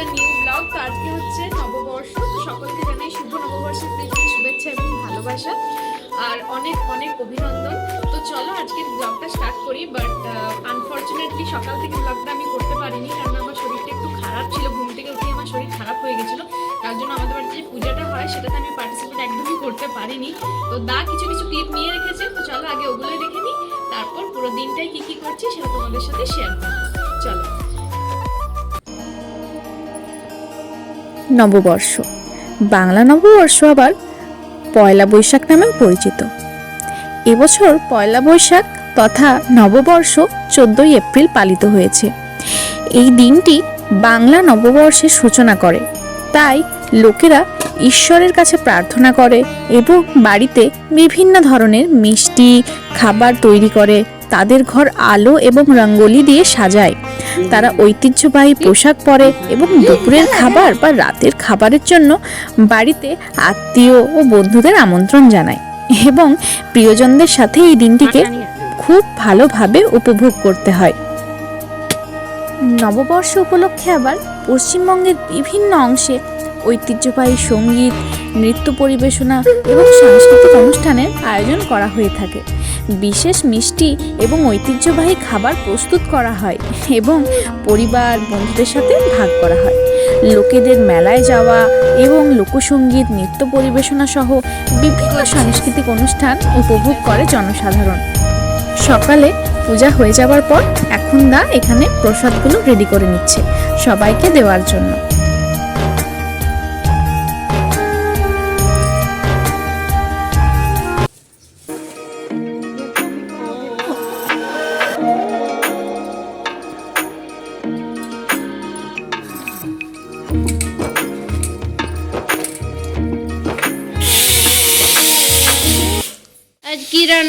A new blog তো আজকে হচ্ছে নববর্ষ, তো সকলকে জানাই শুভ নববর্ষের প্রীতি, শুভেচ্ছা এবং ভালোবাসা, আর অনেক অনেক অভিনন্দন। তো চলো আজকের ব্লগটা স্টার্ট করি বাট আনফর্চুনেটলি সকাল থেকে ব্লগটা আমি করতে পারিনি, কারণ আমার শরীরটা একটু খারাপ ছিল, ঘুম থেকে উঠে আমার শরীর খারাপ হয়ে গেছিল। তার জন্য আমাদের বাড়িতে যে পূজাটা হয়, সেটাতে আমি পার্টিসিপেট একদমই করতে পারিনি। তো দা কিছু কিছু ক্লিপ নিয়ে রেখেছে, তো চলো আগে ওগুলোই দেখে নিই, তারপর পুরো দিনটাই কি কি করছি সেটা তোমাদের সাথে শেয়ার করব নববর্ষ। বাংলা নববর্ষ আবার পয়লা বৈশাখ নামেও পরিচিত। এবছর পয়লা বৈশাখ তথা নববর্ষ চোদ্দই এপ্রিল পালিত হয়েছে। এই দিনটি বাংলা নববর্ষের সূচনা করে। তাই লোকেরা ঈশ্বরের কাছে প্রার্থনা করে এবং বাড়িতে বিভিন্ন ধরনের মিষ্টি, খাবার তৈরি করে, তাদের ঘর আলো এবং রঙ্গোলি দিয়ে সাজায়। তারা ঐতিহ্যবাহী পোশাক পরে এবং দুপুরের খাবার বা রাতের খাবারের জন্য বাড়িতে আত্মীয় ও বন্ধুদের আমন্ত্রণ জানায় এবং প্রিয়জনদের সাথে এই দিনটিকে খুব ভালোভাবে উপভোগ করতে হয়। নববর্ষ উপলক্ষে আবার পশ্চিমবঙ্গের বিভিন্ন অংশে ঐতিহ্যবাহী সংগীত, নৃত্য পরিবেশনা এবং সাংস্কৃতিক অনুষ্ঠানের আয়োজন করা হয়ে থাকে। বিশেষ মিষ্টি এবং ঐতিহ্যবাহী খাবার প্রস্তুত করা হয় এবং পরিবার বন্ধুদের সাথে ভাগ করা হয়। লোকেদের মেলায় যাওয়া এবং লোকসঙ্গীত নৃত্য পরিবেশনা সহ বিভিন্ন সাংস্কৃতিক অনুষ্ঠান উপভোগ করে জনসাধারণ। সকালে পূজা হয়ে যাওয়ার পর এখন দা এখানে প্রসাদগুলো রেডি করে নিচ্ছে সবাইকে দেওয়ার জন্য।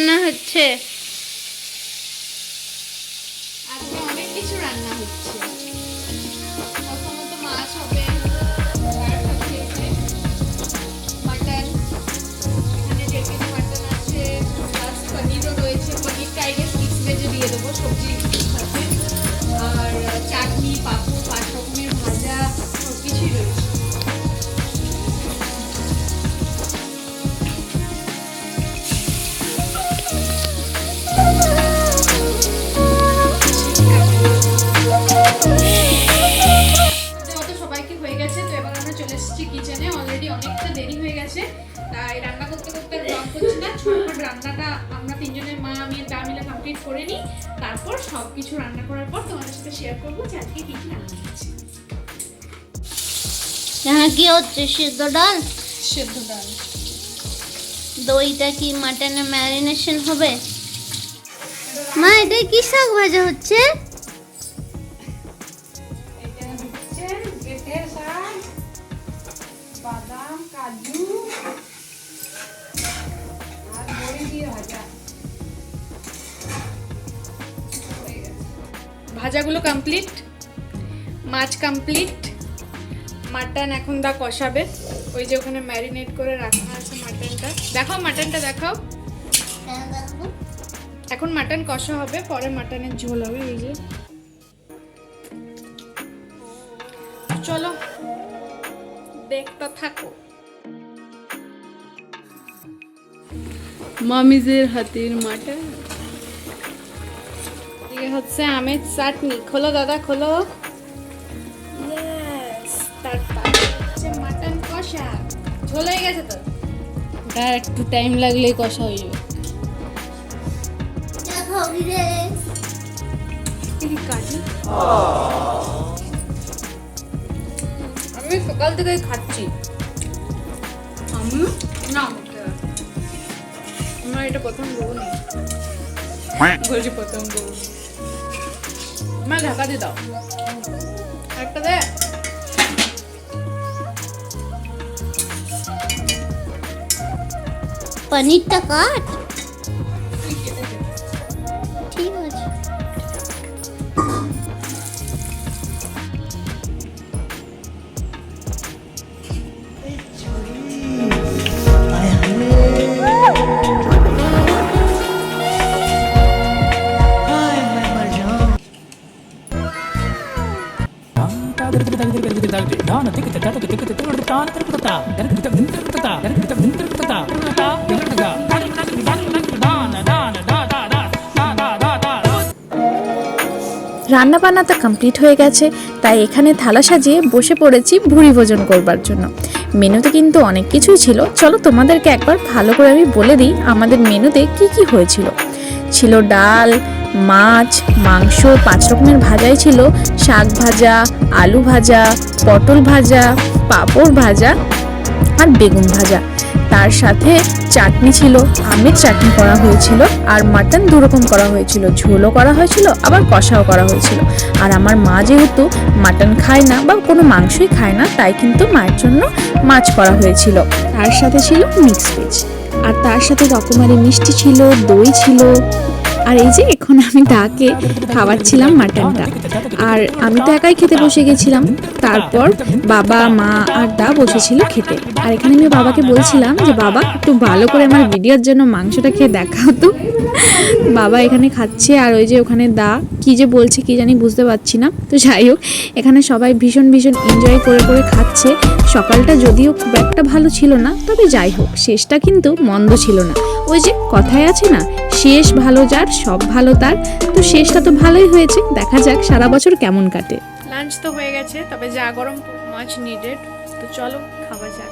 কি রান্না হচ্ছে হয়ে গেছে তাই রান্না করতে করতে ব্লগ করছি না। ছোটখাট রান্নাটা আমরা তিনজনের মা আমি দা মিলে কমপ্লিট করে নিই। তারপর সব কিছু রান্না করার পর তোমাদের সাথে শেয়ার করব যে আজকে কি কি রান্না হচ্ছে यहाँ কি হচ্ছে? সিদ্ধ ডাল? সেদ্ধ ডাল। দইটা কি মাটনে ম্যারিনেশন হবে? মা এটা কি শাক ভাজা হচ্ছে? এটা হচ্ছে বেতের শাক বাদাম কাজু ভাজাগুলো কমপ্লিট মাছ কমপ্লিট মাটন এখন দা কষাবে। ওই যে ওখানে ম্যারিনেট করে রাখা আছে মাটনটা দেখাও মাটনটা দেখাও। এখন মাটন কষা হবে, পরে মাটনের ঝোল হবে, এই যে। চলো, দেখতে থাকো। মামিজের হাতের মাটন এদিকে হচ্ছে আমের চাটনি। খোলো দাদা খোলো। ইয়েস তারপর হচ্ছে মাটন কষা। ঝোল হয়ে গেছে তো? ওটা একটু টাইম লাগলে কষা হয়ে যাবে। আমি সকাল থেকেই খাচ্ছি। আমি? না আমার এটা প্রথম বউ নেই। বলছি প্রথম বউ। আমার ঢাকা দিয়ে দাও। একটা দে। পনিরটা কাট। রান্না বান্না তো কমপ্লিট হয়ে গেছে, তাই এখানে থালা সাজিয়ে বসে পড়েছি ভুড়ি ভোজন করবার জন্য। মেনুতে কিন্তু অনেক কিছুই ছিল। চলো তোমাদেরকে একবার ভালো করে আমি বলে দিই আমাদের মেনুতে কি কি হয়েছিল। ছিল ডাল, মাছ, মাংস, পাঁচ রকমের ভাজাই ছিল। শাক ভাজা, আলু ভাজা, পটল ভাজা, পাঁপড় ভাজা আর বেগুন ভাজা। তার সাথে চাটনি ছিল, আমের চাটনি করা হয়েছিল আর মাটন দু রকম করা হয়েছিল। ঝোলও করা হয়েছিল, আবার কষাও করা হয়েছিল। আর আমার মা যেহেতু মাটন খায় না বা কোনো মাংসই খায় না, তাই কিন্তু মায়ের জন্য মাছ করা হয়েছিল। তার সাথে ছিল মিক্স ভেজ। আর তার সাথে রকমারি মিষ্টি ছিল দই ছিল। আর এই যে এখন আমি দাকে খাওয়াচ্ছিলাম মাটনটা। আর আমি তো একাই খেতে বসে গেছিলাম। তারপর বাবা, মা আর দা বসেছিল খেতে। আর এখানে আমি বাবাকে বলছিলাম যে, বাবা, একটু ভালো করে আমার ভিডিওর জন্য মাংসটা খেয়ে দেখাও তো। বাবা এখানে খাচ্ছে আর ওই যে ওখানে দা কি যে বলছে কি জানি বুঝতে পারছি না। তো যাই হোক, এখানে সবাই ভীষণ ভীষণ এনজয় করে করে খাচ্ছে। সকালটা যদিও খুব একটা ভালো ছিল না, তবে যাই হোক, শেষটা কিন্তু মন্দ ছিল না। ওই যে কথায় আছে না, শেষ ভালো যার, সব ভালো তার। তো শেষটা তো ভালোই হয়েছে। দেখা যাক সারা বছর কেমন কাটে। লাঞ্চ তো হয়ে গেছে, তবে যা গরম মাছ নিডেড তো চলো, খাওয়া যাক।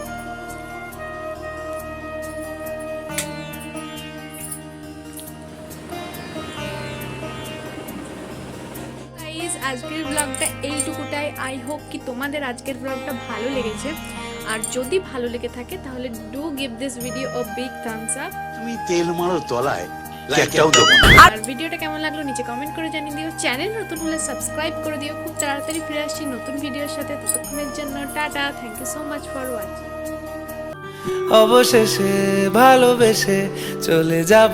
আজকের ব্লগটা এইটুকুটাই। আই হোপ কি তোমাদের আজকের ব্লগটা ভালো লেগেছে। আর যদি ভালো লেগে থাকে তাহলে do give this video a big thumbs up তুমি তেল মারো তলায় দেবো। আর ভিডিওটা কেমন লাগল নিচে কমেন্ট করে জানিয়ে দিও। চ্যানেল নতুন হলে সাবস্ক্রাইব করে দিও। খুব তাড়াতাড়ি ফিরে আসছি নতুন ভিডিওর সাথে। ততক্ষণের জন্য tata. Thank you so much for watching অবশেষে ভালোবেসে চলে যাব।